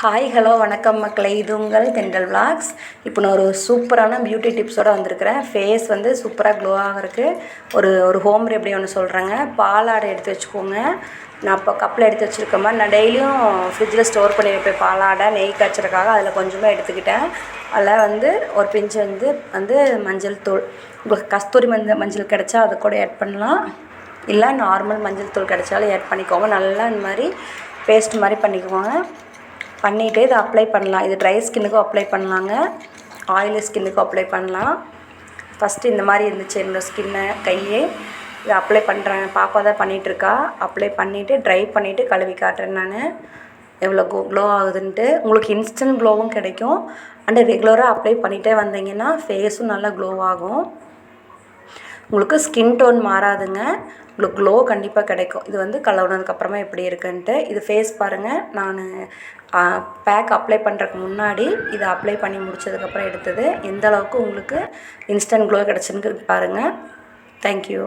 Hi hello வணக்கம் மக்களை. இது உங்கள் தென்றல் விளாக்ஸ் இப்போ நான் ஒரு சூப்பரான பியூட்டி டிப்ஸோடு வந்திருக்கிறேன். ஃபேஸ் வந்து சூப்பராக க்ளோ ஆகிறதுக்கு ஒரு ஒரு ஹோம் ரெமடி ஒன்று சொல்கிறேங்க பாலாடை எடுத்து வச்சுக்கோங்க. நான் இப்போ கப்பில் எடுத்து வச்சுருக்க மாதிரி நான் டெய்லியும் ஃப்ரிட்ஜில் ஸ்டோர் பண்ணி வைப்பேன் பாலாடை நெய் காய்ச்சறதுக்காக. அதில் கொஞ்சமாக எடுத்துக்கிட்டேன். அதில் வந்து ஒரு பிஞ்சு வந்து வந்து மஞ்சள் தூள். உங்களுக்கு கஸ்தூரி மஞ்சள் மஞ்சள் கிடச்சா அது கூட ஆட் பண்ணலாம். இல்லை நார்மல் மஞ்சள் தூள் கிடச்சாலும் ஆட் பண்ணிக்கோங்க. நல்லா இந்த மாதிரி பேஸ்ட் மாதிரி பண்ணிக்குவாங்க பண்ணிவிட்டு இதை அப்ளை பண்ணலாம். இது ட்ரை ஸ்கின்னுக்கும் அப்ளை பண்ணலாங்க. ஆயிலி ஸ்கின்னுக்கும் அப்ளை பண்ணலாம். ஃபஸ்ட்டு இந்த மாதிரி இருந்துச்சு. என்னோடய ஸ்கின்னை கையே. இதை அப்ளை பண்ணுறேன் பாப்பா தான் பண்ணிகிட்ருக்கா அப்ளை பண்ணிவிட்டு ட்ரை பண்ணிவிட்டு கழுவி காட்டுறேன் நான். எவ்வளோ கோ க்ளோ ஆகுதுன்ட்டு. உங்களுக்கு இன்ஸ்டன்ட் க்ளோவும் கிடைக்கும். அண்டு ரெகுலராக அப்ளை பண்ணிகிட்டே வந்தீங்கன்னா ஃபேஸும் நல்லா க்ளோ ஆகும். உங்களுக்கு ஸ்கின் டோன் மாறாதுங்க. உங்களுக்கு க்ளோ கண்டிப்பாக கிடைக்கும். இது வந்து கலவுனதுக்கப்புறமா எப்படி இருக்குன்ட்டு இது ஃபேஸ் பாருங்கள் நான் பேக் அப்ளை பண்ணுறதுக்கு முன்னாடி இதை அப்ளை பண்ணி முடிச்சதுக்கப்புறம் எடுத்தது. எந்த அளவுக்கு உங்களுக்கு இன்ஸ்டன்ட் க்ளோ கிடச்சுன்னு பாருங்கள் தேங்க்யூ